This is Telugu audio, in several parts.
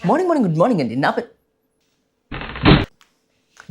మార్నింగ్ మార్నింగ్ గుడ్ మార్నింగ్ అండి నా పేరు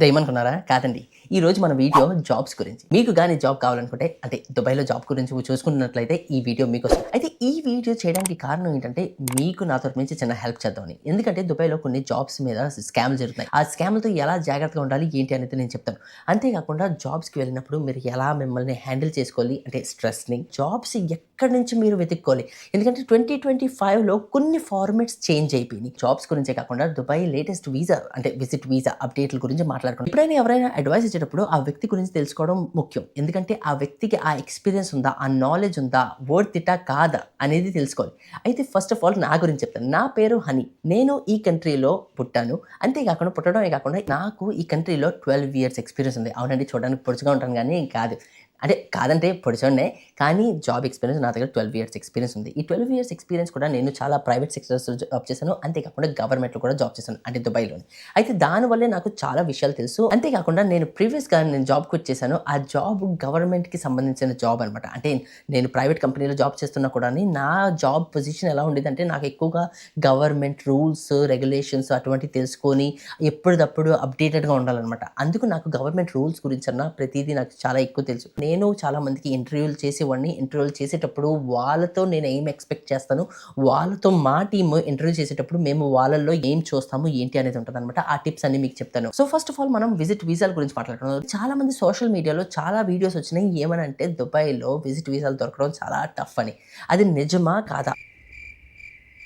ఏమనుకున్నారా? కాదండి. ఈ రోజు మన వీడియో జాబ్స్ గురించి. మీకు కానీ జాబ్ కావాలనుకుంటే అంటే దుబాయ్లో జాబ్ గురించి చూసుకున్నట్లయితే ఈ వీడియో మీకు వస్తుంది అయితే ఈ వీడియో చేయడానికి కారణం ఏంటంటే మీకు నా తరపు నుంచి చిన్న హెల్ప్ చేద్దామని. ఎందుకంటే దుబాయ్లో కొన్ని జాబ్స్ మీద స్కామ్ జరుగుతున్నాయి. ఆ స్కామ్లతో ఎలా జాగ్రత్తగా ఉండాలి ఏంటి అనేది నేను చెప్తాను. అంతేకాకుండా జాబ్స్కి వెళ్ళినప్పుడు మీరు ఎలా మిమ్మల్ని హ్యాండిల్ చేసుకోవాలి అంటే స్ట్రెస్ని జాబ్స్ ఎక్కడి నుంచి మీరు వెతుక్కోవాలి? ఎందుకంటే ట్వంటీ ట్వంటీ ఫైవ్లో కొన్ని ఫార్మేట్స్ చేంజ్ అయిపోయినాయి. జాబ్స్ గురించే కాకుండా దుబాయ్ లేటెస్ట్ వీసా అంటే విజిట్ వీసా అప్డేట్ల గురించి మాట్లాడుకోండి ఎప్పుడైనా ఎవరైనా అడ్వైస్ ఇచ్చేటప్పుడు ఆ వ్యక్తి గురించి తెలుసుకోవడం ముఖ్యం. ఎందుకంటే ఆ వ్యక్తికి ఆ ఎక్స్పీరియన్స్ ఉందా ఆ నాలెడ్జ్ ఉందా వర్డ్ తిట్టా కాదా అనేది తెలుసుకోవాలి. అయితే ఫస్ట్ ఆఫ్ ఆల్ నా గురించి చెప్తాను. నా పేరు హనీ. నేను ఈ కంట్రీలో పుట్టాను. అంతేకాకుండా పుట్టడమే కాకుండా నాకు ఈ కంట్రీలో ట్వెల్వ్ ఇయర్స్ ఎక్స్పీరియన్స్ ఉంది. అవునండి చూడడానికి పొడుచుగా ఉంటాను కానీ కాదు. అంటే కాదంటే పొడిచోండే కానీ జాబ్ ఎక్స్పీరియన్స్ నా దగ్గర ట్వెల్వ్ ఇయర్స్ ఎక్స్పీరియన్స్ ఉంది. ఈ ట్వెల్వ్ ఇయర్స్ ఎక్స్పీరియన్స్ కూడా నేను చాలా ప్రైవేట్ సెక్టర్స్ జాబ్ చేశాను. అంతేకాకుండా గవర్నమెంట్లో కూడా జాబ్ చేశాను అంటే దుబాయ్లోని. అయితే దానివల్లే నాకు చాలా విషయాలు తెలుసు. అంతేకాకుండా నేను ప్రీవియస్గా నేను జాబ్ క్విట్ చేశాను ఆ జాబ్ గవర్నమెంట్కి సంబంధించిన జాబ్ అనమాట. అంటే నేను ప్రైవేట్ కంపెనీలో జాబ్ చేస్తున్నా కూడా నా జాబ్ పొజిషన్ ఎలా ఉండేదంటే నాకు ఎక్కువగా గవర్నమెంట్ రూల్స్ రెగ్యులేషన్స్ అటువంటివి తెలుసుకొని ఎప్పటికప్పుడు అప్డేటెడ్గా ఉండాలన్నమాట. అందుకు నాకు గవర్నమెంట్ రూల్స్ గురించి అన్న ప్రతిదీ నాకు చాలా ఎక్కువ తెలుసు. నేను చాలామందికి ఇంటర్వ్యూలు చేసేవాడిని. ఇంటర్వ్యూలు చేసేటప్పుడు వాళ్ళతో నేను ఏం ఎక్స్పెక్ట్ చేస్తాను? వాళ్ళతో మా టీమ్ ఇంటర్వ్యూ చేసేటప్పుడు మేము వాళ్ళల్లో ఏం చూస్తాము? ఏంటి అనేది ఉంటుంది అనమాట ఆ టిప్స్ అన్ని మీకు చెప్తాను. సో ఫస్ట్ ఆఫ్ ఆల్ మనం విజిట్ వీసాల గురించి మాట్లాడుతున్నాం చాలా మంది సోషల్ మీడియాలో చాలా వీడియోస్ వచ్చినాయి. ఏమని అంటే దుబాయ్లో విజిట్ వీసాలు దొరకడం చాలా టఫ్ అని. అది నిజమా కాదా?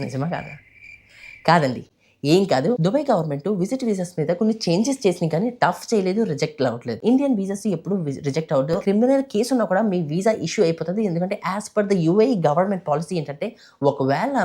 నిజమా కాదా? కాదండి. ఏం కాదు. దుబాయ్ గవర్నమెంట్ విజిట్ వీసాస్ మీద కొన్ని చేంజెస్ చేసిన కానీ టఫ్ చేయలేదు రిజెక్ట్ అవ్వట్లేదు. ఇండియన్ వీసాస్ ఎప్పుడు రిజెక్ట్ అవ్వదు. క్రిమినల్ కేసు ఉన్నా కూడా మీ వీసా ఇష్యూ అయిపోతుంది. ఎందుకంటే as per the UAE government policy ఏంటంటే ఒకవేళ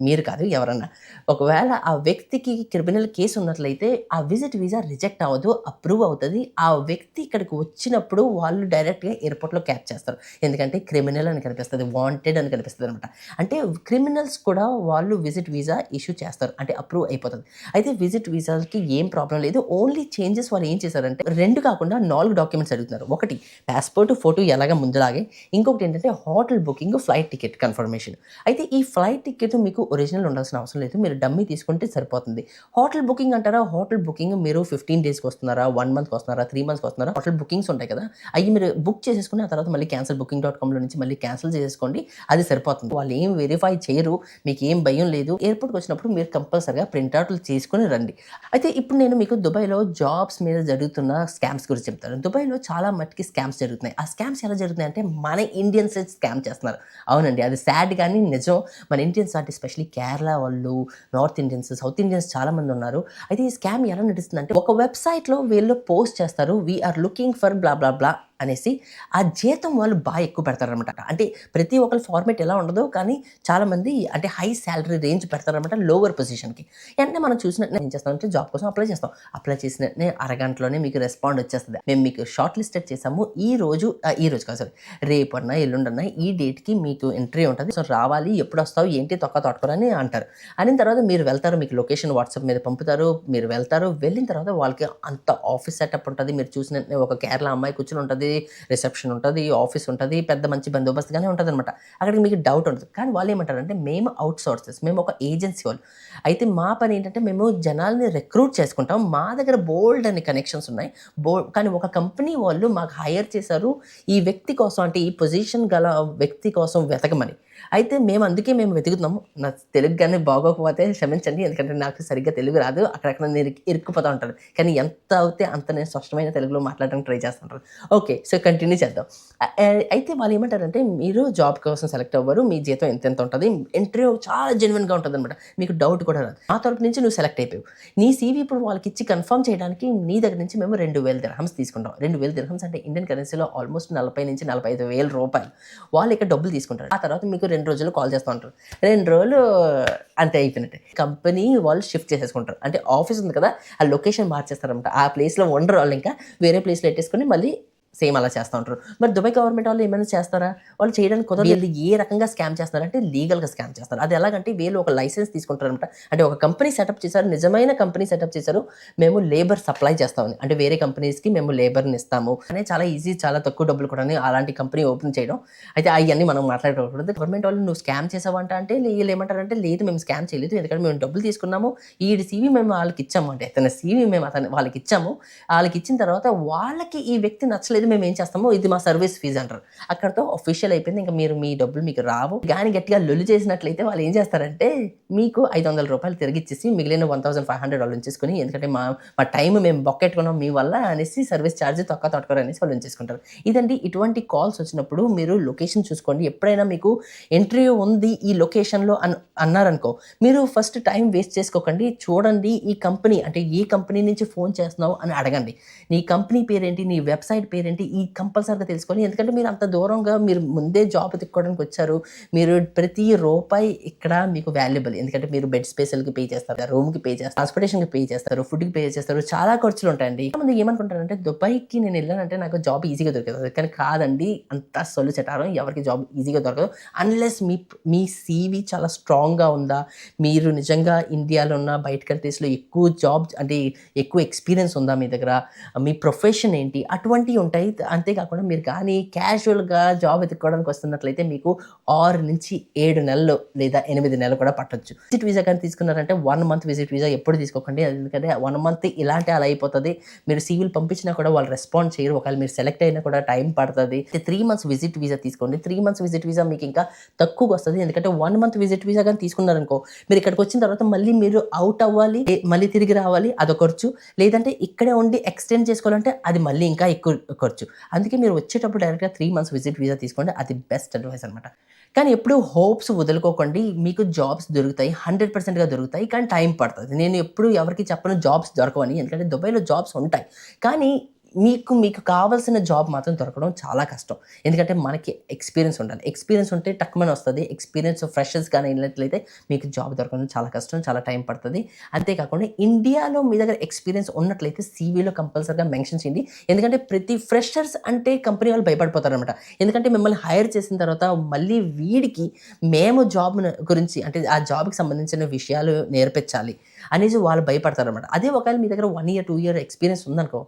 మీరు కాదు ఎవరన్నా. ఒకవేళ ఆ వ్యక్తికి క్రిమినల్ కేసు ఉన్నట్లయితే ఆ విజిట్ వీసా రిజెక్ట్ అవ్వదు అప్రూవ్ అవుతుంది. ఆ వ్యక్తి ఇక్కడికి వచ్చినప్పుడు వాళ్ళు డైరెక్ట్గా ఎయిర్పోర్ట్లో క్యాచ్ చేస్తారు. ఎందుకంటే క్రిమినల్ అని కనిపిస్తుంది వాంటెడ్ అని కనిపిస్తుంది అనమాట. అంటే క్రిమినల్స్ కూడా వాళ్ళు విజిట్ వీసా ఇష్యూ చేస్తారు అంటే అప్రూవ్ అయిపోతుంది. అయితే విజిట్ వీసాకి ఏం ప్రాబ్లం లేదు. ఓన్లీ చేంజెస్ వాళ్ళు ఏం చేశారంటే రెండు కాకుండా నాలుగు డాక్యుమెంట్స్ అడుగుతున్నారు. ఒకటి పాస్పోర్ట్ ఫోటో ఎలాగ ముందులాగే. ఇంకొకటి ఏంటంటే hotel booking flight ticket confirmation. అయితే ఈ ఫ్లైట్ టికెట్ మీకు ఒరిజినల్ ఉండాల్సిన అవసరం లేదు. మీరు డమ్మీ తీసుకుంటే సరిపోతుంది. హోటల్ బుకింగ్ అంటారా? హోటల్ బుకింగ్ మీరు ఫిఫ్టీన్ డేస్కి వస్తున్నారా? వన్ మంత్కి వస్తున్నారా? త్రీ మంత్స్కి వస్తున్నారా? హోటల్ బుకింగ్స్ ఉంటాయి కదా. అవి మీరు బుక్ చేసేసుకుని ఆ తర్వాత మళ్ళీ క్యాన్సిల్ బుకింగ్ డాట్ కామ్లో నుంచి మళ్ళీ క్యాన్సిల్ చేసేసుకోండి. అది సరిపోతుంది. వాళ్ళు ఏం వెరిఫై చేయరు. మీకు ఏం భయం లేదు. ఎయిర్పోర్ట్కి వచ్చినప్పుడు మీరు కంపల్సరిగా ప్రింట్అవుట్లు చేసుకుని రండి. అయితే ఇప్పుడు నేను మీకు దుబాయ్లో జాబ్స్ మీద జరుగుతున్న స్కామ్స్ గురించి చెప్తాను. దుబాయ్లో చాలా మట్టుకి స్కామ్స్ జరుగుతున్నాయి. ఆ స్కామ్స్ ఎలా జరుగుతున్నాయి అంటే మన ఇండియన్స్ స్కామ్ చేస్తున్నారు. అవునండి. అది సాడ్ కానీ నిజం. మన ఇండియన్స్ వాటి స్పెషల్ కేరళ వాళ్ళు నార్త్ ఇండియన్స్ సౌత్ ఇండియన్స్ చాలా మంది ఉన్నారు. అయితే ఈ స్కామ్ ఎలా నడుస్తుంది అంటే ఒక వెబ్సైట్లో వీళ్ళు పోస్ట్ చేస్తారు we're looking for blah blah blah అనేసి ఆ జీతం వాళ్ళు బాగా ఎక్కువ పెడతారనమాట అంటే ప్రతి ఒక్కరి ఫార్మేట్ ఎలా ఉండదు కానీ చాలామంది అంటే హై శాలరీ రేంజ్ పెడతారనమాట లోవర్ పొజిషన్కి వెంటనే మనం చూసినట్టు ఏం చేస్తామంటే జాబ్ కోసం అప్లై చేస్తాం. అప్లై చేసినట్టే అరగంటలోనే మీకు రెస్పాండ్ వచ్చేస్తుంది. మేము మీకు షార్ట్ లిస్టెడ్ చేసాము. ఈ రోజు ఈ రోజు కాదు సారీ రేపు అన్నా ఎల్లుండన్నా ఈ డేట్కి మీకు ఎంట్రీ ఉంటుంది. సో రావాలి ఎప్పుడు వస్తావు ఏంటి తొక్క తొట్టుకోరని అంటారు. అయిన తర్వాత మీరు వెళ్తారు మీకు లొకేషన్ వాట్సాప్ మీద పంపుతారు. మీరు వెళ్తారు వెళ్ళిన తర్వాత వాళ్ళకి అంత ఆఫీస్ సెటప్ ఉంటుంది. మీరు చూసినట్టే ఒక కేరళ అమ్మాయి కూర్చొని ఉంటుంది. రిసెప్షన్ ఉంటుంది ఆఫీస్ ఉంటుంది పెద్ద మంచి బందోబస్తుగానే ఉంటుంది అనమాట అక్కడికి మీకు డౌట్ ఉంటుంది కానీ వాళ్ళు ఏమంటారంటే మేము అవుట్ సోర్సెస్ మేము ఒక ఏజెన్సీ వాళ్ళు. అయితే మా పని ఏంటంటే మేము జనాల్ని రిక్రూట్ చేసుకుంటాం. మా దగ్గర బోల్డ్ అనే కనెక్షన్స్ ఉన్నాయి. బో కానీ ఒక కంపెనీ వాళ్ళు మాకు హైర్ చేశారు. ఈ వ్యక్తి కోసం అంటే ఈ పొజిషన్ గల వ్యక్తి కోసం వెతకమని. అయితే మేము అందుకే మేము వెతుకుతున్నాము. నా తెలుగు కానీ బాగోకపోతే క్షమించండి. ఎందుకంటే నాకు సరిగ్గా తెలుగు రాదు. అక్కడక్కడ నేను ఇరుక్కుపోతూ ఉంటాను కానీ ఎంత అవుతే అంత నేను స్పష్టమైన తెలుగులో మాట్లాడడానికి ట్రై చేస్తుంటాను ఓకే. సో కంటిన్యూ చేద్దాం. అయితే వాళ్ళు ఏమంటారంటే మీరు జాబ్ కోసం సెలెక్ట్ అవ్వరు మీ జీతం ఎంత ఎంత ఉంటుంది ఇంటర్వ్యూ చాలా జెన్యున్గా ఉంటుంది అనమాట మీకు డౌట్ కూడా రాదు. ఆ తరపు నుంచి నువ్వు సెలెక్ట్ అయిపోయావు. నీ సీవీ ఇప్పుడు వాళ్ళకి ఇచ్చి కన్ఫర్మ్ చేయడానికి నీ దగ్గర నుంచి మేము రెండు వేల దిరహమ్స్ తీసుకుంటాం. రెండు వేల దిరహమ్స్ అంటే ఇండియన్ కరెన్సీలో ఆల్మోస్ట్ నలభై నుంచి నలభై ఐదు వేల రూపాయలు. వాళ్ళు ఇక్కడ డబ్బులు తీసుకుంటారు. ఆ తర్వాత మీకు రెండు రోజులు కాల్ చేస్తూ ఉంటారు. రెండు రోజులు అంతే అయిపోయినట్టే. కంపెనీ వాళ్ళు షిఫ్ట్ చేసేసుకుంటారు. అంటే ఆఫీస్ ఉంది కదా ఆ లొకేషన్ మార్చేస్తారనమాట ఆ ప్లేస్లో ఉండరు వాళ్ళు ఇంకా. వేరే ప్లేస్లో పెట్టేసుకొని మళ్ళీ సేమ్ అలా చేస్తూ ఉంటారు. మరి దుబాయ్ గవర్నమెంట్ వాళ్ళు ఏమైనా చేస్తారా? వాళ్ళు చేయడానికి కుదరదు. వీళ్ళు ఏ రకంగా స్కామ్ చేస్తారంటే లీగల్గా స్కామ్ చేస్తారు. అది ఎలాగంటే వీళ్ళు ఒక లైసెన్స్ తీసుకుంటారనమాట అంటే ఒక కంపెనీ సెటప్ చేశారు నిజమైన కంపెనీ సెటప్ చేశారు మేము లేబర్ సప్లై చేస్తామని అంటే వేరే కంపెనీస్కి మేము లేబర్ని ఇస్తాము. అనే చాలా ఈజీ చాలా తక్కువ డబ్బులు కూడా అలాంటి కంపెనీ ఓపెన్ చేయడం. అయితే అవన్నీ మనం మాట్లాడకూడదు. గవర్నమెంట్ వాళ్ళు నువ్వు స్కామ్ చేసావంట అంటే వీళ్ళు ఏమంటారంటే లేదు మేము స్కామ్ చేయలేదు. ఎందుకంటే మేము డబ్బులు తీసుకున్నాము. ఈ సీవీ మేము వాళ్ళకి ఇచ్చాము. అంటే అతని సీవీ మేము అతను వాళ్ళకి ఇచ్చాము. వాళ్ళకి ఇచ్చిన తర్వాత వాళ్ళకి ఈ వ్యక్తి నచ్చలేదు మేము ఏం చేస్తామో ఇది మా సర్వీస్ ఫీజు అంటారు. అక్కడతో అఫీషియల్ అయిపోయింది. ఇంకా మీరు మీ డబ్బులు మీకు రావు. కానీ గట్టిగా లొల్లు చేసినట్లయితే వాళ్ళు ఏం చేస్తారంటే మీకు ఐదు వందల రూపాయలు తిరిగి ఇచ్చేసి మిగిలిన వన్ థౌసండ్ ఫైవ్ హండ్రెడ్ వాళ్ళు ఉంచేసుకుని ఎందుకంటే మా మా టైం మేము బొక్కెట్టుకున్నాం మీ వల్ల అనేసి సర్వీస్ ఛార్జ్ తక్కువ తట్టుకోరు అనేసి వాళ్ళు ఉంచేసుకుంటారు. ఇదండి ఇటువంటి కాల్స్ వచ్చినప్పుడు మీరు లొకేషన్ చూసుకోండి. ఎప్పుడైనా మీకు ఇంటర్వ్యూ ఉంది ఈ లొకేషన్లో అన్ అన్నారనుకో మీరు ఫస్ట్ టైం వేస్ట్ చేసుకోకండి. చూడండి ఈ కంపెనీ అంటే ఏ కంపెనీ నుంచి ఫోన్ చేస్తున్నావు అని అడగండి. నీ కంపెనీ పేరేంటి? నీ వెబ్సైట్ పేరేంటి? ఈ కంపల్సరీగా తెలుసుకోవాలి. ఎందుకంటే మీరు అంత దూరంగా మీరు ముందే జాబ్ తిక్కోవడానికి వచ్చారు. మీరు ప్రతి రూపాయి ఇక్కడ మీకు వాల్యుబుల్ ఎందుకంటే మీరు బెడ్ స్పేస్కి పే చేస్తారు రూమ్కి పే చేస్తారు ట్రాన్స్పోర్టేషన్కి పే చేస్తారు ఫుడ్కి పే చేస్తారు. చాలా ఖర్చులు ఉంటాయండి. మంది ఏమనుకుంటారంటే దుబాయ్కి నేను వెళ్ళానంటే నాకు జాబ్ ఈజీగా దొరుకుతుంది కానీ కాదండి అంత సొల్లు చటారం ఎవరికి జాబ్ ఈజీగా దొరకదు. అన్లెస్ మీ మీ సీవీ చాలా స్ట్రాంగ్గా ఉందా. మీరు నిజంగా ఇండియాలో ఉన్న బయట కంట్రీస్లో ఎక్కువ జాబ్ అంటే ఎక్కువ ఎక్స్పీరియన్స్ ఉందా మీ దగ్గర? మీ ప్రొఫెషన్ ఏంటి? అటువంటివి ఉంటాయి. అంతేకాకుండా మీరు కానీ క్యాజువల్గా జాబ్ ఎత్తుకోవడానికి వస్తున్నట్లయితే మీకు ఆరు నుంచి ఏడు నెలలు లేదా ఎనిమిది నెలలు కూడా పట్టొచ్చు. విజిట్ వీసా కానీ తీసుకున్నారంటే వన్ మంత్ విజిట్ వీసా ఎప్పుడు తీసుకోకండి. ఎందుకంటే వన్ మంత్ ఇలాంటి అలా అయిపోతుంది. మీరు సివిల్ పంపించినా కూడా వాళ్ళు రెస్పాండ్ చేయరు. ఒకవేళ మీరు సెలెక్ట్ అయినా కూడా టైం పడుతుంది. త్రీ మంత్స్ విజిట్ వీసా తీసుకోండి. త్రీ మంత్స్ విజిట్ వీసా మీకు ఇంకా తక్కువ వస్తుంది. ఎందుకంటే వన్ మంత్ విజిట్ వీసా కానీ తీసుకున్నారనుకో మీరు ఇక్కడికి వచ్చిన తర్వాత మళ్ళీ మీరు అవుట్ అవ్వాలి మళ్ళీ తిరిగి రావాలి అదొక ఖర్చు. లేదంటే ఇక్కడే ఉండి ఎక్స్టెండ్ చేసుకోవాలంటే అది మళ్ళీ ఇంకా ఎక్కువ ఖర్చు. అందుకే మీరు వచ్చేటప్పుడు డైరెక్ట్గా త్రీ మంత్స్ విజిట్ వీసా తీసుకోండి. అది బెస్ట్ అడ్వైస్ అనమాట కానీ ఎప్పుడు హోప్స్ వదులుకోకండి. మీకు జాబ్స్ దొరుకుతాయి. హండ్రెడ్ పర్సెంట్గా దొరుకుతాయి. కానీ టైం పడుతుంది. నేను ఎప్పుడు ఎవరికి చెప్పను జాబ్స్ దొరకవని. ఎందుకంటే దుబాయ్లో జాబ్స్ ఉంటాయి. కానీ మీకు మీకు కావాల్సిన జాబ్ మాత్రం దొరకడం చాలా కష్టం. ఎందుకంటే మనకి ఎక్స్పీరియన్స్ ఉండాలి. ఎక్స్పీరియన్స్ ఉంటే టక్కుమని వస్తుంది. ఎక్స్పీరియన్స్ ఫ్రెషర్స్ కానీ వెళ్ళినట్లయితే మీకు జాబ్ దొరకడం చాలా కష్టం చాలా టైం పడుతుంది. అంతేకాకుండా ఇండియాలో మీ దగ్గర ఎక్స్పీరియన్స్ ఉన్నట్లయితే సీవీలో కంపల్సరీగా మెన్షన్ చేయండి. ఎందుకంటే ప్రతి ఫ్రెషర్స్ అంటే కంపెనీ వాళ్ళు భయపడిపోతారు అనమాట ఎందుకంటే మిమ్మల్ని హైర్ చేసిన తర్వాత మళ్ళీ వీడికి మేము జాబ్ గురించి అంటే ఆ జాబ్కి సంబంధించిన విషయాలు నేర్పించాలి అనేసి వాళ్ళు భయపడతారు అనమాట అదే ఒకవేళ మీ దగ్గర one year two year experience ఉందనుకో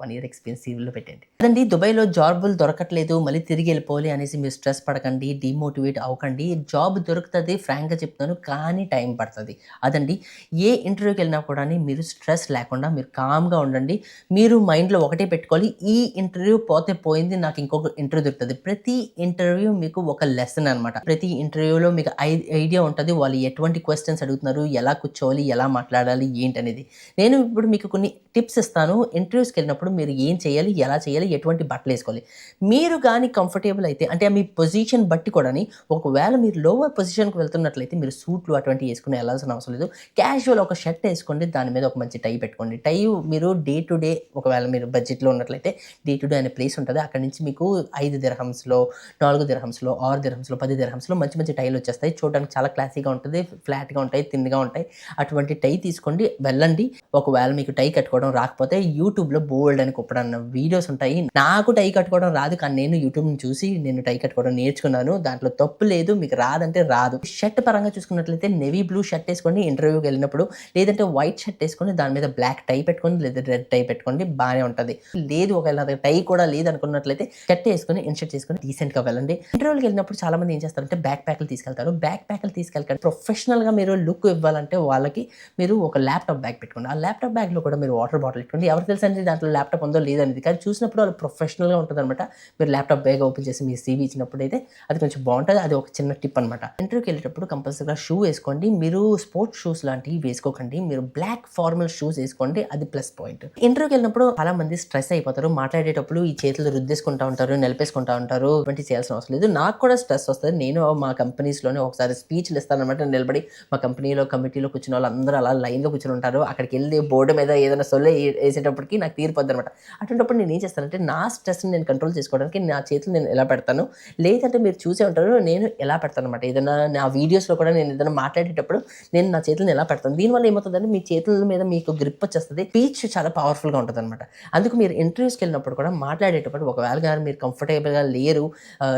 వన్ ఇయర్ ఎక్స్పీరియన్స్ సివిల్లో పెట్టండి. అదండి దుబాయ్లో జాబులు దొరకట్లేదు మళ్ళీ తిరిగి వెళ్ళిపోవాలి అనేసి మీరు స్ట్రెస్ పడకండి డిమోటివేట్ అవ్వకండి. జాబ్ దొరుకుతుంది ఫ్రాంక్గా చెప్తాను కానీ టైం పడుతుంది. అదండి ఏ ఇంటర్వ్యూకి వెళ్ళినా కూడా మీరు స్ట్రెస్ లేకుండా మీరు కామ్గా ఉండండి. మీరు మైండ్లో ఒకటే పెట్టుకోవాలి ఈ ఇంటర్వ్యూ పోతే పోయింది నాకు ఇంకొక ఇంటర్వ్యూ దొరుకుతుంది. ప్రతి ఇంటర్వ్యూ మీకు ఒక లెసన్ అనమాట ప్రతి ఇంటర్వ్యూలో మీకు ఐ- ఐడియా ఉంటుంది వాళ్ళు ఎటువంటి క్వశ్చన్స్ అడుగుతున్నారు ఎలా కూర్చోవాలి ఎలా మాట్లాడాలి ఏంటనేది. నేను ఇప్పుడు మీకు కొన్ని టిప్స్ ఇస్తాను. ఇంటర్వ్యూస్కి వెళ్ళినప్పుడు మీరు ఏం చేయాలి ఎలా చేయాలి ఎటువంటి బట్టలు వేసుకోవాలి. మీరు కానీ కంఫర్టబుల్ అయితే అంటే మీ పొజిషన్ బట్టి కూడా ఒకవేళ మీరు లోవర్ పొజిషన్కి వెళ్తున్నట్లయితే మీరు సూట్లు అటువంటి వేసుకుని వెళ్ళాల్సిన అవసరం లేదు. క్యాజువల్ ఒక షర్ట్ వేసుకోండి దాని మీద ఒక మంచి టై పెట్టుకోండి. టై మీరు డే టు డే ఒకవేళ మీరు బడ్జెట్లో ఉన్నట్లయితే డే టు డే అనే ప్లేస్ ఉంటుంది. అక్కడ నుంచి మీకు ఐదు దిరహంస్లో నాలుగు దిరహంస్లో ఆరు దిరహంస్లో పది దిరహంస్లో మంచి మంచి టైలు వచ్చేస్తాయి. చూడడానికి చాలా క్లాసీగా ఉంటుంది ఫ్లాట్గా ఉంటాయి తిన్నగా ఉంటాయి. అటువంటి టై తీసుకోండి వెళ్ళండి. ఒకవేళ మీకు టై కట్టుకోవడం రాకపోతే యూట్యూబ్లో బోల్డ్ అని కుప్పడన్న వీడియోస్ ఉంటాయి. నాకు టై కట్టుకోవడం రాదు. కానీ నేను యూట్యూబ్ చూసి నేను టై కట్టుకోవడం నేర్చుకున్నాను. దాంట్లో తప్పు లేదు. మీకు రాదంటే రాదు. షర్ట్ పరంగా చూసుకున్నట్లయితే నెవీ బ్లూ షర్ట్ వేసుకోండి ఇంటర్వ్యూకి వెళ్ళినప్పుడు లేదంటే వైట్ షర్ట్ వేసుకొని దాని మీద బ్లాక్ టై పెట్టుకోండి లేదా రెడ్ టై పెట్టుకోండి బాగానే ఉంటుంది. లేదు ఒకవేళ టై కూడా లేదు అనుకున్నట్లయితే షర్ట్ వేసుకొని ఇన్షర్ట్ చేసుకొని రీసెంట్గా వెళ్ళండి. ఇంటర్వ్యూకి వెళ్ళినప్పుడు చాలా మంది ఏం చేస్తారంటే బ్యాక్ ప్యాక్లు తీసుకెళ్తారు. బ్యాక్ ప్యాక్లు తీసుకెళ్ళకండి ప్రొఫెషనల్గా మీరు లుక్ ఇవ్వాలంటే వాళ్ళకి మీరు ఒక ల్యాప్టాప్ బ్యాగ్ పెట్టుకోండి. ఆ ల్యాప్టాప్ బ్యాగ్లో కూడా మీరు వాటర్ బాటిల్ పెట్టుకోండి. ఎవరు తెలుసు అంటే దాంట్లో ల్యాప్టాప్ ఉందో లేదనేది కానీ చూసినప్పుడు వాళ్ళు ప్రొఫెషనల్గా ఉంటుంది అనమాట మీరు ల్యాప్టాప్ బ్యాగ్ ఓపెన్ చేసి మీ సీవీ ఇచ్చినప్పుడు అయితే అది కొంచెం బాగుంటుంది. అది ఒక చిన్న టిప్ అనమాట ఇంటర్వ్యూకి వెళ్ళేటప్పుడు కంపల్సరీగా షూ వేసుకోండి. మీరు స్పోర్ట్స్ షూస్ లాంటివి వేసుకోకండి. మీరు బ్లాక్ ఫార్మల్ షూస్ వేసుకోండి. అది ప్లస్ పాయింట్. ఇంటర్వ్యూకి వెళ్ళినప్పుడు చాలా మంది స్ట్రెస్ అయిపోతారు. మాట్లాడేటప్పుడు ఈ చేతులు రుద్దేసుకుంటా ఉంటారు నిలిపేసుకుంటా ఉంటారు. ఇటువంటి చేయాల్సిన అవసరం లేదు. నాకు కూడా స్ట్రెస్ వస్తుంది. నేను మా కంపెనీస్లోనే ఒకసారి స్పీచ్లు ఇస్తానమాట నిలబడి మా కంపెనీలో కమిటీలో కూర్చున్న వాళ్ళందరూ అలా లైన్లో కూర్చుని ఉంటారు. అక్కడికి వెళ్ళి బోర్డు మీద ఏదైనా సొల్లే వేసేటప్పటికి నాకు తీరిపోద్ది ఉంటుంది అనమాట. అటువంటిప్పుడు నేను ఏం చేస్తానంటే నా స్ట్రెస్ని నేను కంట్రోల్ చేసుకోవడానికి నా చేతులు నేను ఎలా పెడతాను లేదంటే మీరు చూసే ఉంటారు నేను ఎలా పెడతాను అనమాట. ఏదైనా నా వీడియోస్లో కూడా నేను ఏదైనా మాట్లాడేటప్పుడు నేను నా చేతులను ఎలా పెడతాను. దీనివల్ల ఏమవుతుందంటే మీ చేతుల మీద మీకు గ్రిప్ వచ్చేస్తుంది స్పీచ్ చాలా పవర్ఫుల్గా ఉంటుంది అనమాట. అందుకు మీరు ఇంటర్వ్యూస్కి వెళ్ళినప్పుడు కూడా మాట్లాడేటప్పుడు ఒకవేళ గారు మీరు కంఫర్టబుల్గా లేరు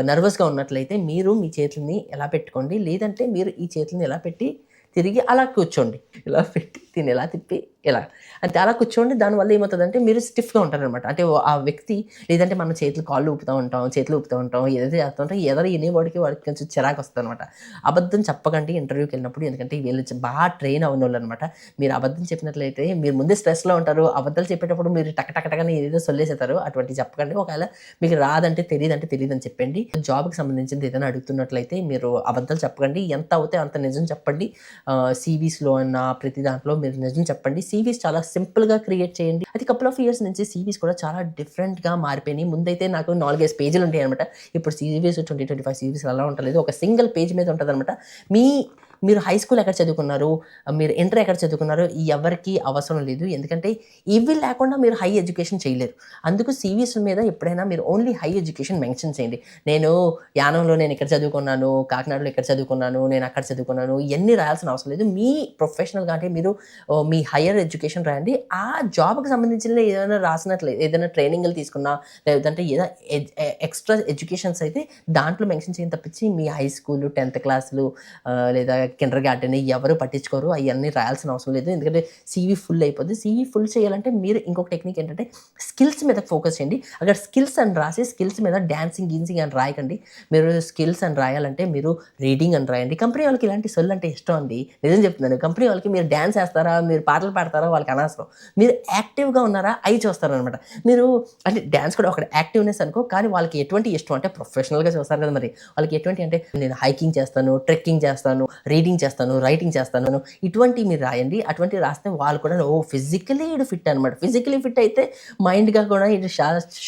నర్వస్గా ఉన్నట్లయితే మీరు మీ చేతుల్ని ఎలా పెట్టుకోండి లేదంటే మీరు ఈ చేతుల్ని ఎలా పెట్టి తిరిగి అలా కూర్చోండి. ఇలా పెట్టి దీన్ని ఎలా తిప్పి ఇలా. అంటే అలా కూర్చోండి దానివల్ల ఏమవుతుందంటే మీరు స్టిఫ్గా ఉంటారనమాట అంటే ఆ వ్యక్తి లేదంటే మనం చేతులు కాళ్ళు ఊపుతూ ఉంటాం చేతులు ఊపుతూ ఉంటాం ఏదైతే చేస్తూ ఉంటాం ఎదర వినేవాడికి వాడికి కొంచెం చిరాకు వస్తుంది అనమాట అబద్ధం చెప్పకండి ఇంటర్వ్యూకి వెళ్ళినప్పుడు ఎందుకంటే వీళ్ళు బాగా ట్రైన్ అవ్వని వాళ్ళు అనమాట మీరు అబద్ధం చెప్పినట్లయితే మీరు ముందే స్ట్రెస్లో ఉంటారు అబద్ధాలు చెప్పేటప్పుడు మీరు టక టక టకని సొల్లేసేస్తారు అటువంటి చెప్పకండి. ఒకవేళ మీకు రాదంటే తెలియదంటే తెలియదు అని చెప్పండి. జాబ్కి సంబంధించింది ఏదైనా అడుగుతున్నట్లయితే మీరు అబద్ధాలు చెప్పకండి. ఎంత అవుతే అంత నిజం చెప్పండి. సివీస్లో అన్న ప్రతి దాంట్లో మీరు నిజం చెప్పండి. సివీస్ చాలా సింపుల్గా క్రియేట్ చేయండి. అది కపుల్ ఆఫ్ ఇయర్స్ నుంచి సివీస్ కూడా చాలా డిఫరెంట్గా మారిపోయినాయి. ముందైతే నాకు నాలుగైదు పేజీలు ఉంటాయి అనమాట ఇప్పుడు CVs twenty twenty five CVs అలా ఉండలేదు ఒక సింగిల్ పేజ్ మీద ఉంటుంది అనమాట మీ మీరు హై స్కూల్ ఎక్కడ చదువుకున్నారు? మీరు ఇంటర్ ఎక్కడ చదువుకున్నారు? ఎవరికి అవసరం లేదు. ఎందుకంటే ఇవి లేకుండా మీరు హై ఎడ్యుకేషన్ చేయలేరు. అందుకు సివిఎస్ మీద ఎప్పుడైనా మీరు ఓన్లీ హై ఎడ్యుకేషన్ మెన్షన్ చేయండి. నేను యానంలో నేను ఇక్కడ చదువుకున్నాను కాకినాడలో ఇక్కడ చదువుకున్నాను నేను అక్కడ చదువుకున్నాను ఇవన్నీ రాయాల్సిన అవసరం లేదు. మీ ప్రొఫెషనల్గా అంటే మీరు మీ హయ్యర్ ఎడ్యుకేషన్ రాయండి. ఆ జాబ్కి సంబంధించిన ఏదైనా రాసినట్లే ఏదైనా ట్రైనింగ్లు తీసుకున్నా లేదంటే ఏదైనా ఎక్స్ట్రా ఎడ్యుకేషన్స్ అయితే దాంట్లో మెన్షన్ చేయడం తప్పించి మీ హై స్కూల్ టెన్త్ క్లాసులు లేదా కిండర్ గార్డెన్ ఎవరు పట్టించుకోరు అవన్నీ రాయాల్సిన అవసరం లేదు. ఎందుకంటే సీవీ ఫుల్ అయిపోద్ది. సీవీ ఫుల్ చేయాలంటే మీరు ఇంకొక టెక్నిక్ ఏంటంటే స్కిల్స్ మీద ఫోకస్ చేయండి. అక్కడ స్కిల్స్ అని రాసి స్కిల్స్ మీద డాన్సింగ్ గీన్సింగ్ అని రాయకండి. మీరు స్కిల్స్ అని రాయాలంటే మీరు రీడింగ్ అని రాయండి. కంపెనీ వాళ్ళకి ఇలాంటి సొల్లు అంటే ఇష్టం అండి. నిజం చెప్తున్నాను. కంపెనీ వాళ్ళకి మీరు డ్యాన్స్ వేస్తారా మీరు పాటలు పాడతారా వాళ్ళకి అనవసరం. మీరు యాక్టివ్గా ఉన్నారా అవి చూస్తారు అనమాట మీరు అంటే డ్యాన్స్ కూడా ఒక యాక్టివ్నెస్ అనుకో కానీ వాళ్ళకి ఎటువంటి ఇష్టం అంటే ప్రొఫెషనల్గా చూస్తారు కదా మరి. వాళ్ళకి ఎటువంటి అంటే నేను హైకింగ్ చేస్తాను ట్రెక్కింగ్ చేస్తాను రీడింగ్ చేస్తాను రైటింగ్ చేస్తాను. ఇటువంటి మీరు రాయండి. అటువంటి రాస్తే వాళ్ళు కూడా ఓ ఫిజికలీ ఇడు ఫిట్ అనమాట ఫిజికలీ ఫిట్ అయితే మైండ్గా కూడా ఇటు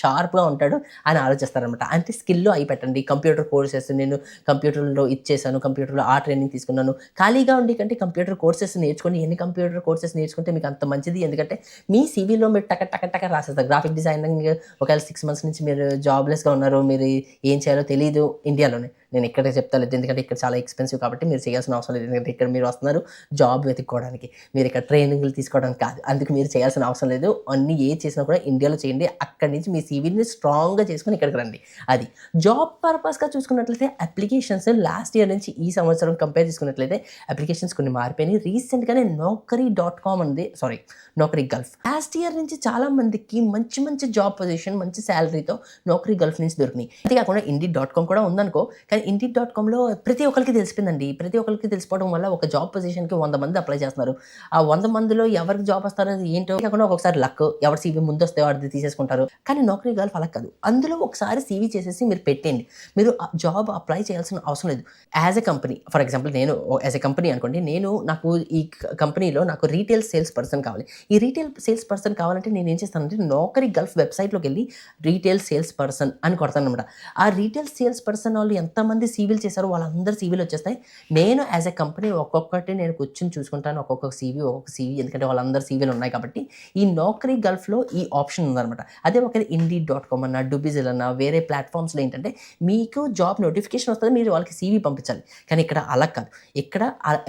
షార్ప్గా ఉంటాడు అని ఆలోచిస్తారనమాట అంటే స్కిల్లో అయి పెట్టండి. కంప్యూటర్ కోర్సెస్ నేను కంప్యూటర్లో ఇచ్చేసాను కంప్యూటర్లో ఆ ట్రైనింగ్ తీసుకున్నాను. ఖాళీగా ఉండి కంటే కంప్యూటర్ కోర్సెస్ నేర్చుకోండి ఎన్ని కంప్యూటర్ కోర్సెస్ నేర్చుకుంటే మీకు అంత మంచిది? ఎందుకంటే మీ సీవీలో మీరు టక టక టక రాసేస్తారు. గ్రాఫిక్ డిజైనింగ్ ఒకవేళ సిక్స్ మంత్స్ నుంచి మీరు జాబ్లెస్గా ఉన్నారు మీరు ఏం చేయాలో తెలియదు ఇండియాలోనే. నేను ఇక్కడ చెప్తాను ఎందుకంటే ఇక్కడ చాలా ఎక్స్పెన్సివ్ కాబట్టి మీరు చేయాల్సిన అవసరం లేదు. ఎందుకంటే ఇక్కడ మీరు వస్తున్నారు జాబ్ వెతుక్కోవడానికి. మీరు ఇక్కడ ట్రైనింగ్లు తీసుకోవడానికి కాదు. అందుకు మీరు చేయాల్సిన అవసరం లేదు. అన్ని ఏ చేసినా కూడా ఇండియాలో చేయండి. అక్కడి నుంచి మీ సీవీని స్ట్రాంగ్గా చేసుకుని ఇక్కడికి రండి. అది. జాబ్ పర్పస్గా చూసుకున్నట్లయితే అప్లికేషన్స్ లాస్ట్ ఇయర్ నుంచి ఈ సంవత్సరం కంపేర్ చేసుకున్నట్లయితే అప్లికేషన్స్ కొన్ని మారిపోయినాయి. రీసెంట్గానే నౌకరీ డాట్ కామ్ అనేది sorry Naukri Gulf. Last year నుంచి చాలా మందికి మంచి మంచి జాబ్ పొజిషన్ మంచి శాలరీతో నౌకరీ గల్ఫ్ నుంచి దొరికినాయి. అంతేకాకుండా ఇండి డాట్ కామ్ కూడా ఉందనుకో కానీ ఇండి డాట్ కామ్లో ప్రతి ఒక్కరికి తెలిసిపోయిందండి. ప్రతి ఒక్కరికి తెలిసిపోవడం వల్ల ఒక జాబ్ పొజిషన్కి వంద మంది అప్లై చేస్తున్నారు. ఆ వంద మందిలో ఎవరికి జాబ్ వస్తారనేది ఏంటో కాకుండా ఒకసారి లక్ ఎవరి సీవీ ముందు వస్తే వాడిది తీసేసుకుంటారు. కానీ నౌకరీ గల్ఫ్ అలా కాదు. అందులో ఒకసారి సీవీ చేసేసి మీరు పెట్టండి మీరు జాబ్ అప్లై చేయాల్సిన అవసరం లేదు. As a company for example నేను యాజ్ ఎ కంపెనీ అనుకోండి నేను నాకు ఈ కంపెనీలో నాకు రీటైల్ సేల్స్ పర్సన్ కావాలి. ఈ రీటైల్ సేల్స్ పర్సన్ కావాలంటే నేను ఏం చేస్తానంటే నౌకరీ గల్ఫ్ వెబ్సైట్లోకి వెళ్ళి రీటైల్ సేల్స్ పర్సన్ అని కొడతాను అనమాట ఆ రీటైల్ సేల్స్ పర్సన్ వాళ్ళు ఎంతమంది సీవీలు చేశారో వాళ్ళందరూ సీవీలు వచ్చేస్తాయి. నేను యాజ్ ఎ కంపెనీ ఒక్కొక్కటి నేను కూర్చొని చూసుకుంటాను. ఒక్కొక్క సీవీ ఒక్కొక్క సీవీ ఎందుకంటే వాళ్ళందరూ సీవీలు ఉన్నాయి కాబట్టి ఈ నౌకరీ గల్ఫ్లో ఈ ఆప్షన్ ఉందన్నమాట. అదే ఒక ఇండీ డాట్ కామ్ అన్న డూబిజిల్ అన్న వేరే ప్లాట్ఫామ్స్లో ఏంటంటే మీకు జాబ్ నోటిఫికేషన్ వస్తుంది మీరు వాళ్ళకి సీవీ పంపించాలి. కానీ ఇక్కడ అలా కాదు. ఇక్కడ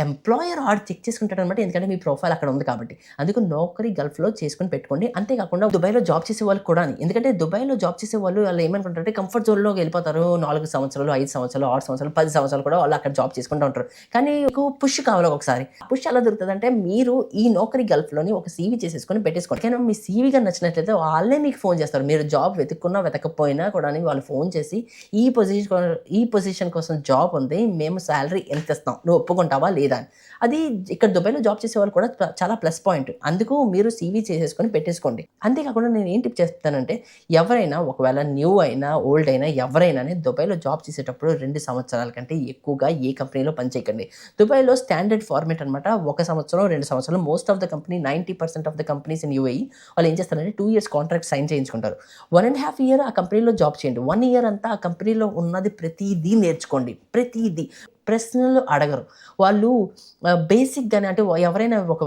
ఎంప్లాయర్ ఆర్డర్ చెక్ చేసుకుంటాడు అనమాట ఎందుకంటే మీ ప్రొఫైల్ అక్కడ ఉంది కాబట్టి. అందుకు నౌకరీ గల్ఫ్లో చేసుకుని పెట్టుకోండి. అంతేకాకుండా దుబాయ్లో జాబ్ చేసే వాళ్ళు కూడా ఎందుకంటే దుబాయ్లో జాబ్ చేసే వాళ్ళు వాళ్ళు ఏమనుకుంటారంటే కంఫర్ట్ జోన్లో వెళ్ళిపోతారు. నాలుగు సంవత్సరాలు ఐదు సంవత్సరాలు ఆరు సంవత్సరాలు పది సంవత్సరాలు కూడా వాళ్ళు అక్కడ జాబ్ చేసుకుంటూ ఉంటారు. కానీ మీకు పుష్ కావాలి ఒకసారి. పుష్ ఎలా దొరుకుతుంది అంటే మీరు ఈ నౌకరీ గల్ఫ్లోని ఒక సీవీ చేసేసుకొని పెట్టేసుకోండి. కానీ మీ సీవీగా నచ్చినట్లయితే వాళ్ళే మీకు ఫోన్ చేస్తారు. మీరు జాబ్ వెతుక్కున్నా వెతకపోయినా కూడా వాళ్ళు ఫోన్ చేసి ఈ పొజిషన్ ఈ పొజిషన్ కోసం జాబ్ ఉంది. మేము శాలరీ ఎంత ఇస్తాం? నువ్వు ఒప్పుకుంటావా లేదా అని. అది ఇక్కడ దుబాయ్లో జాబ్ చేసే వాళ్ళు కూడా చాలా ప్లస్ పాయింట్. అందుకు మీరు సీవీ చేసేసుకొని పెట్టేసుకోండి. అంతేకాకుండా నేను ఏం టిప్ చేస్తానంటే ఎవరైనా ఒకవేళ న్యూ అయినా ఓల్డ్ అయినా ఎవరైనా దుబాయ్లో జాబ్ చేసేటప్పుడు రెండు సంవత్సరాల కంటే ఎక్కువగా ఏ కంపెనీలో పనిచేయకండి దుబాయ్లో స్టాండర్డ్ ఫార్మేట్ అనమాట ఒక సంవత్సరం రెండు సంవత్సరాలు most of the company ninety percent of the companies in UAE వాళ్ళు ఏం చేస్తారంటే టూ ఇయర్స్ కాంట్రాక్ట్ సైన్ చేయించుకుంటారు. వన్ అండ్ హాఫ్ ఇయర్ ఆ కంపెనీలో జాబ్ చేయండి. వన్ ఇయర్ అంతా ఆ కంపెనీలో ఉన్నది ప్రతిదీ నేర్చుకోండి. ప్రతిదీ. ప్రశ్నలు అడగరు. వాళ్ళు బేసిక్గానే అంటే ఎవరైనా ఒక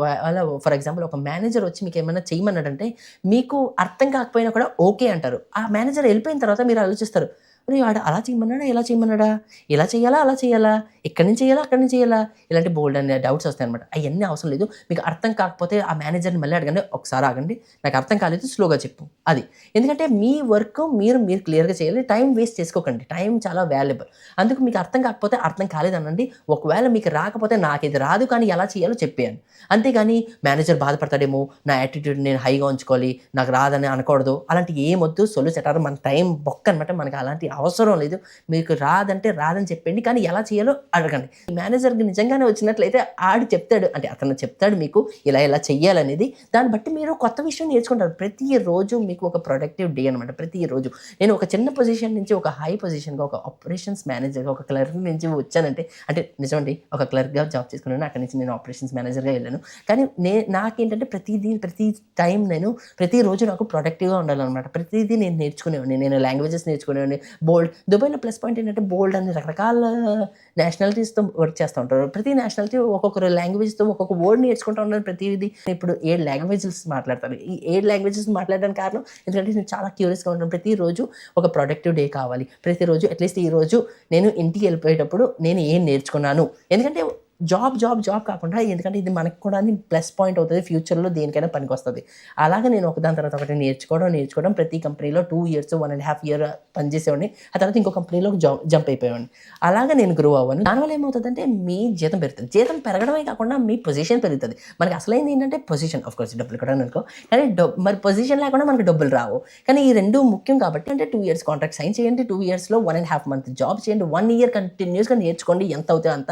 ఫర్ ఎగ్జాంపుల్ ఒక మేనేజర్ వచ్చి మీకు ఏమైనా చేయమన్నాడంటే మీకు అర్థం కాకపోయినా కూడా ఓకే అంటారు. ఆ మేనేజర్ వెళ్ళిపోయిన తర్వాత మీరు ఆలోచిస్తారు "అరే, వాడు అలా చేయమన్నాడా? ఇలా చేయమన్నాడా? ఇలా చేయాలా? అలా చేయాలా? ఇక్కడి నుంచి చేయాలా? అక్కడి నుంచి చేయాలా? ఇలాంటి బోల్డ్ అనే డౌట్స్ వస్తాయి అనమాట అవన్నీ అవసరం లేదు. మీకు అర్థం కాకపోతే ఆ మేనేజర్ని మళ్ళీ అడగండి. ఒకసారి ఆగండి. నాకు అర్థం కాలేదు. స్లోగా చెప్పు. అది. ఎందుకంటే మీ వర్క్ మీరు మీరు క్లియర్గా చేయాలి. టైం వేస్ట్ చేసుకోకండి. టైం చాలా వాల్యుబుల్ అందుకు మీకు అర్థం కాకపోతే అర్థం కాలేదనండి. ఒకవేళ మీకు రాకపోతే నాకు ఇది రాదు. కానీ ఎలా చేయాలో చెప్పాను అంతేగాని మేనేజర్ బాధపడతాడేమో. నా యాటిట్యూడ్ నేను హైగా ఉంచుకోవాలి. నాకు రాదని అనకూడదు. అలాంటి ఏమొద్దు సొల్లు సెటారు మన టైం బొక్క అనమాట మనకి అలాంటి అవసరం లేదు. మీకు రాదంటే రాదని చెప్పండి. కానీ ఎలా చేయాలో అడగండి. ఈ మేనేజర్కి నిజంగానే వచ్చినట్లయితే ఆడు చెప్తాడు. అంటే అతను చెప్తాడు మీకు ఇలా ఇలా చెయ్యాలనేది. దాన్ని బట్టి మీరు కొత్త విషయం నేర్చుకుంటారు. ప్రతిరోజు మీకు ఒక ప్రొడక్టివ్ డే అనమాట ప్రతిరోజు నేను ఒక చిన్న పొజిషన్ నుంచి ఒక హై పొజిషన్గా ఒక ఆపరేషన్స్ మేనేజర్గా ఒక క్లర్క్ నుంచి వచ్చానంటే అంటే నిజమండి ఒక క్లర్క్గా జాబ్ చేసుకున్నాను. అక్కడి నుంచి నేను ఆపరేషన్స్ మేనేజర్గా వెళ్ళాను. కానీ నే నాకేంటంటే ప్రతిదీ ప్రతి టైం నేను ప్రతిరోజు నాకు ప్రొడక్టివ్గా ఉండాలన్నమాట. ప్రతిదీ నేను నేర్చుకునేవాడిని. నేను లాంగ్వేజెస్ నేర్చుకునేవాడిని. బోల్డ్. దుబాయ్లో ప్లస్ పాయింట్ ఏంటంటే బోల్డ్ అని రకరకాల నేషనాలిటీస్తో వర్క్ చేస్తూ ఉంటారు. ప్రతి నేషనాలిటీ ఒక్కొక్కరు లాంగ్వేజ్తో ఒక్కొక్క వర్డ్ నేర్చుకుంటూ ఉంటారు ప్రతిదీ. ఇప్పుడు ఏడు లాంగ్వేజెస్ మాట్లాడతారు. ఈ ఏడు లాంగ్వేజెస్ మాట్లాడడానికి కారణం ఎందుకంటే నేను చాలా క్యూరియస్గా ఉంటాను. ప్రతిరోజు ఒక ప్రొడక్టివ్ డే కావాలి. ప్రతిరోజు అట్లీస్ట్ ఈ రోజు నేను ఇంటికి వెళ్ళిపోయేటప్పుడు నేను ఏం నేర్చుకున్నాను? ఎందుకంటే జాబ్ జాబ్ జాబ్ కాకుండా ఎందుకంటే ఇది మనకు కూడా ప్లస్ పాయింట్ అవుతుంది. ఫ్యూచర్లో దేనికైనా పనికి వస్తుంది అలాగే నేను ఒకదాని తర్వాత ఒకటి నేర్చుకోవడం నేర్చుకోవడం ప్రతి కంపెనీలో two years one and half year పనిచేసేవాడిని. ఆ తర్వాత ఇంకో కంపెనీలో జాబ్ జంప్ అయిపోయాడు అలాగే నేను గ్రో అవ్వను. దానివల్ల ఏమవుతుందంటే మీ జీతం పెరుగుతుంది. జీతం పెరగడమే కాకుండా మీ పొజిషన్ పెరుగుతుంది. మనకి అసలైంది ఏంటంటే పొజిషన్ ఆఫ్ కోర్స్ డబ్బులు కూడా అనుకో. కానీ డబ్ మరి పొజిషన్ లేకుండా మనకి డబ్బులు రావు. కానీ ఈ రెండు ముఖ్యం కాబట్టి అంటే టూ ఇయర్స్ కాంట్రాక్ట్ సైన్ చేయండి. టూ ఇయర్స్లో one and half month job చేయండి. వన్ ఇయర్ కంటిన్యూస్గా నేర్చుకోండి. ఎంత అవుతే అంత.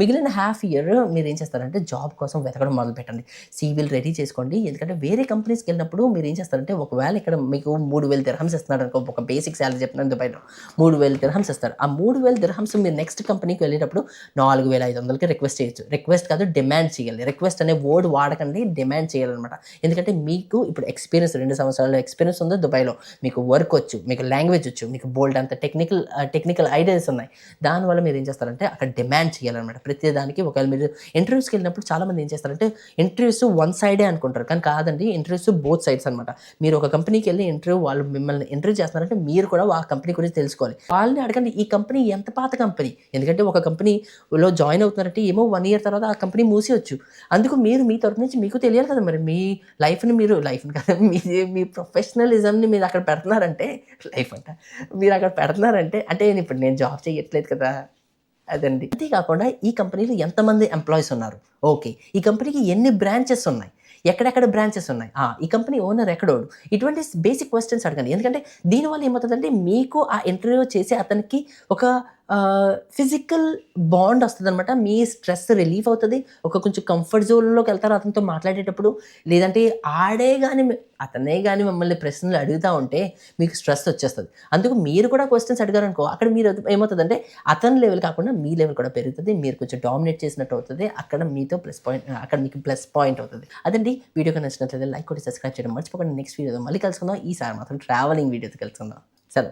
మిగిలిన హాఫ్ ఇయర్ మీరు ఏం చేస్తారంటే జాబ్ కోసం వెతకడం మొదలు పెట్టండి. సీవీలు రెడీ చేసుకోండి. ఎందుకంటే వేరే కంపెనీస్కి వెళ్ళినప్పుడు మీరు ఏం చేస్తారంటే ఒకవేళ ఇక్కడ మీకు మూడు వేలు దిర్హమ్స్ ఇస్తున్నాడు అనుకో ఒక బేసిక్ శాలరీ చెప్తున్నాను దుబాయ్లో మూడు వేలు దిర్హమ్స్ ఇస్తారు. ఆ మూడు వేల దిర్హమ్స్ మీరు నెక్స్ట్ కంపెనీకి వెళ్ళేటప్పుడు నాలుగు వేల ఐదు వందలకి రిక్వెస్ట్ చేయొచ్చు. రిక్వెస్ట్ కాదు డిమాండ్ చేయాలి. రిక్వెస్ట్ అనే వర్డ్ వాడకండి డిమాండ్ చేయాలన్నమాట. ఎందుకంటే మీకు ఇప్పుడు ఎక్స్పీరియన్స్ రెండు సంవత్సరాల ఎక్స్పీరియన్స్ ఉందో దుబాయ్లో. మీకు వర్క్ వచ్చు మీకు లాంగ్వేజ్ వచ్చు మీకు బోల్డ్ అంత టెక్నికల్ టెక్నికల్ ఐడియాస్ ఉన్నాయి. దానివల్ల మీరు ఏం చేస్తారంటే అక్కడ డిమాండ్ చేయాలన్నమాట. ప్రతి దాని దానికి ఒకవేళ మీరు ఇంటర్వ్యూస్కి వెళ్ళినప్పుడు చాలామంది ఏం చేస్తారంటే ఇంటర్వ్యూస్ వన్ సైడే అనుకుంటారు. కానీ కాదండి ఇంటర్వ్యూస్ బోత్ సైడ్స్ అనమాట మీరు ఒక కంపెనీకి వెళ్ళి ఇంటర్వ్యూ వాళ్ళు మిమ్మల్ని ఇంటర్వ్యూ చేస్తున్నారంటే మీరు కూడా ఆ కంపెనీ గురించి తెలుసుకోవాలి. వాళ్ళని అడగండి ఈ కంపెనీ ఎంత పాత కంపెనీ ఎందుకంటే ఒక కంపెనీలో జాయిన్ అవుతున్నారంటే ఏమో వన్ ఇయర్ తర్వాత ఆ కంపెనీ మూసేయచ్చు అందుకు మీరు మీ తరపు నుంచి మీకు తెలియాలి కదా మరి. మీ లైఫ్ని మీరు లైఫ్ని కదా మీ మీ ప్రొఫెషనలిజంని మీరు అక్కడ పెడుతున్నారంటే లైఫ్ అంట. మీరు అక్కడ పెడుతున్నారంటే అంటే నేను ఇప్పుడు నేను జాబ్ చేయట్లేదు కదా. అదండి. అంతేకాకుండా ఈ కంపెనీలో ఎంతమంది ఎంప్లాయీస్ ఉన్నారు? ఓకే. ఈ కంపెనీకి ఎన్ని బ్రాంచెస్ ఉన్నాయి? ఎక్కడెక్కడ బ్రాంచెస్ ఉన్నాయి? ఈ కంపెనీ ఓనర్ ఎక్కడోడు? ఇటువంటి బేసిక్ క్వశ్చన్స్ అడగండి. ఎందుకంటే దీనివల్ల ఏమవుతుందంటే మీకు ఆ ఇంటర్వ్యూ చేసి అతనికి ఒక ఫిజికల్ బాండ్ వస్తుంది అనమాట మీ స్ట్రెస్ రిలీఫ్ అవుతుంది. ఒక కొంచెం కంఫర్ట్ జోన్లోకి వెళ్తారు అతనితో మాట్లాడేటప్పుడు. లేదంటే ఆడే కానీ అతనే కానీ మిమ్మల్ని ప్రశ్నలు అడుగుతూ ఉంటే మీకు స్ట్రెస్ వచ్చేస్తుంది. అందుకు మీరు కూడా క్వశ్చన్స్ అడిగారనుకో అక్కడ మీరు ఏమవుతుందంటే అతని లెవెల్ కాకుండా మీ లెవెల్ కూడా పెరుగుతుంది. మీరు కొంచెం డామినేట్ చేసినట్టు అవుతుంది. అక్కడ మీతో ప్లస్ పాయింట్ అక్కడ మీకు ప్లస్ పాయింట్ అవుతుంది. అదండి. వీడియోకి నచ్చినట్లయితే లైక్ కొట్టి సబ్స్క్రైబ్ చేయడం మర్చిపోకండి. నెక్స్ట్ వీడియోతో మళ్ళీ కలుసుకుందాం. ఈసారి మాత్రం ట్రావెలింగ్ వీడియోతో కలుసుకుందాం సరే